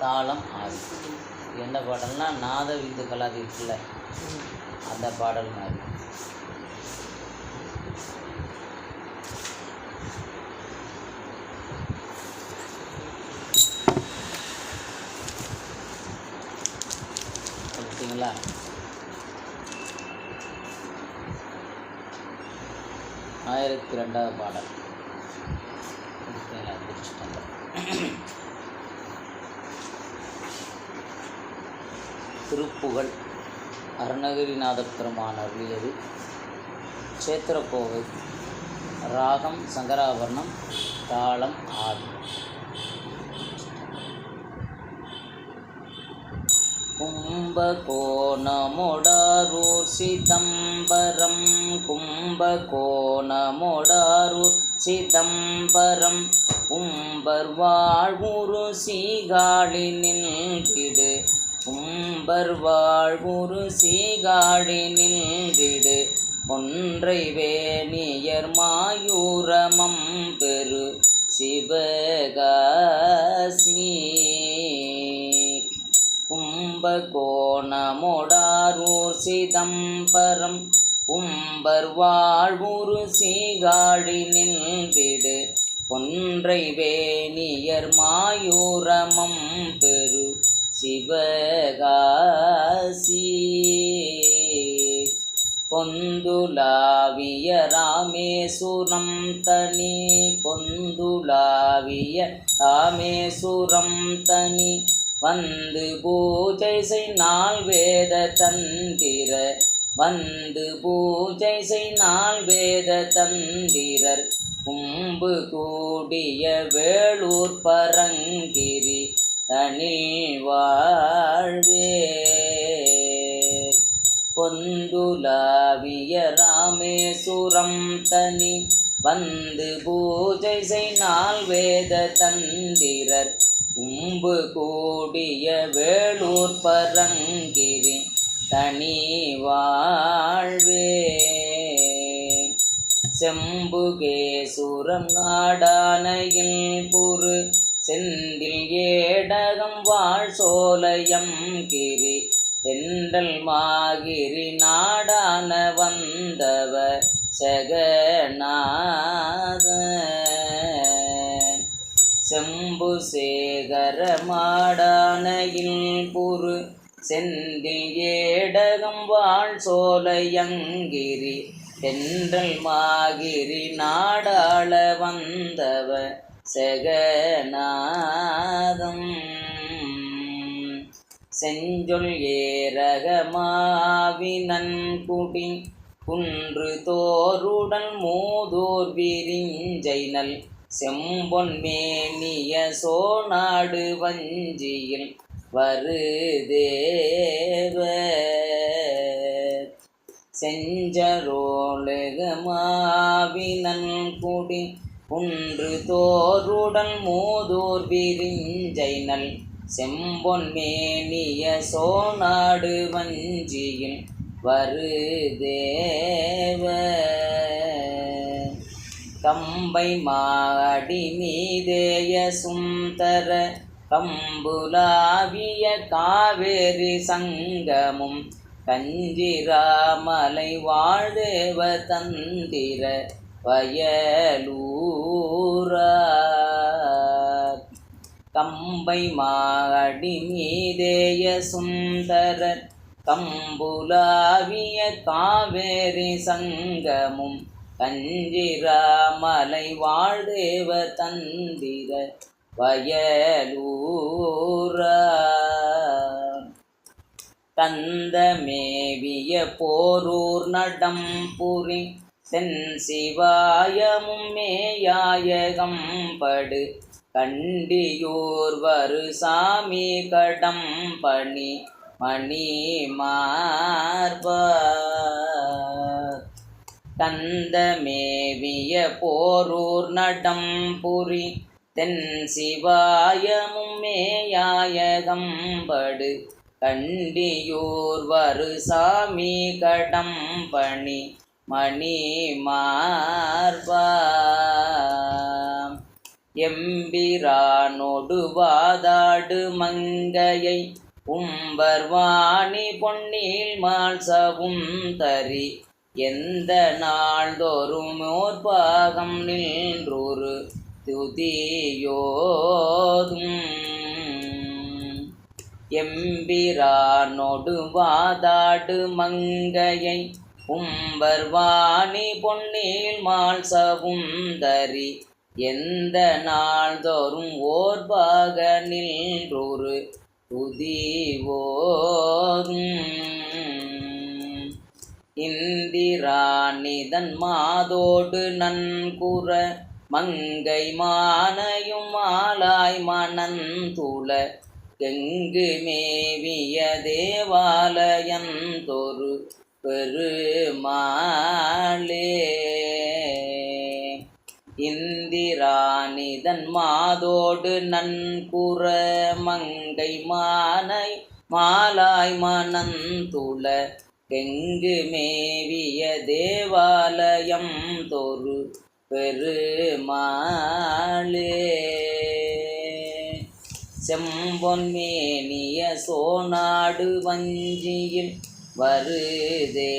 தாளம் ஆதி எந்த பாடல்னா நாத விந்து கலாதி இருக்குல்ல? அந்த பாடல் மாதிரி பார்த்தீங்களா ஆயிரத்தி ரெண்டாவது பாடல். பார்த்தீங்களா திருச்சிட்டம்பரம் திருப்புகழ் அருணகிரிநாத பெருமான் அருளியது. சேத்திரக்கோவை ராகம் சங்கராபரணம் தாளம் ஆதி. கும்பகோணமுடாரூர் சிதம்பரம். கும்பகோணமுடாரூர் சிதம்பரம். கும்பர் வாழ்வுரு சீகாழி நின்றிடு கும்பர் வாழ்வுரு சீகாழி நின்றிடு. ஒன்றை வேணியர் மாயூரமம் பெரு சிவகாசி கும்பகோணமுடாரூர் சிதம்பரம் கும்பர் வாழ்வுரு சீகாழி நின்றிடு. ஒன்றை வேணியர் மாயூரமம் பெரு சிவகாசி. பொந்துலாவிய ராமேசுரம் தனி பொந்துலாவிய ராமேசுரம் தனி. வந்து பூஜை செய் நாள் வேத தந்திர வந்து பூஜை செய் நாள் வேத தந்திரர். கும்பு கூடிய வேளூர் பரங்கிரி. தனி வாழ்வே பொந்துலாவிய ராமேசுரம் தனி வந்து பூஜை செய் நாள் வேத தந்திரர். கும்பு கூடிய வேலூர் பரங்கிரி தனி வாழ்வே செம்புகேசுரம் நாடானையில் குறு செந்தில் ஏடகம் வாழ் சோலையம் கிரி. தென்றல் மாகிரி நாடான வந்தவ சகநாத செம்பு சேகர மாடானையில் புரு செந்தில் ஏடகம் வாழ் சோலையங்கிரி தென்றல் மாகிரி நாடாள வந்தவ செகநாதம் செஞ்சொல் ஏரகமாவினன் குடி குன்று தோருடன் மூதோர் விரிஞ்சைனல் செம்பொன் மேனிய சோநாடு வஞ்சியில் வருதேவ செஞ்சரோழுகமாவினன் குடி குன்று தோருடன் மூதூர் விரிஞ்சை நல் செம்பொன் மேனிய சோநாடு வஞ்சியில் வருதேவ. கம்பை மாடி மீதேய சுந்தர கம்புலாவிய காவேரி சங்கமும் கஞ்சிராமலை வாழ்தேவ தந்திர. வயலூரா கம்பை மாடி மீதேய சுந்தர கம்புலாவிய காவேரி சங்கமும் கஞ்சிராமலை வாழ்தேவ தந்திர வயலூரா கந்தமேவிய போரூர் நடம்புரி சென் சிவாயமும் மேயாயகம் படு. கண்டியூர் வரு சாமி கடம் பணி மணி மார்பா கந்தமேவிய போரூர் நடம் புரி தென் சிவாயமும் மேயாயகம் படு. கண்டியூர் வரு சாமி கடம் பணி மணி மார்பா எம்பிரானோடு வாதாடு மங்கையை உம்பர்வாணி பொன்னில் மால்சவும் தரி. எந்த நாள்தோறும் ஓர்பாகம் நின்றொரு துதியோதும். எம்பிரானோடு வாதாடு மங்கையை கும்பர்வாணி பொன்னில் மால் சவுந்தரி எந்த நாள்தோறும் ஓர்பாக நின்றொரு புதிவோரும் இந்திராணிதன் மாதோடு நன்குற மங்கை மானையும் மாலாய் மணந்துள. எங்கு மேவிய தேவாலயந்தொரு பெருமாளே. இந்திராணிதன் மாதோடு நன்குற மங்கை மானை மாலாய் மனந்துள கெங்கு மேவிய தேவாலயம் தொரு பெருமாளே. செம்பொன் மேனிய சோநாடு வஞ்சியில் வருதேவா?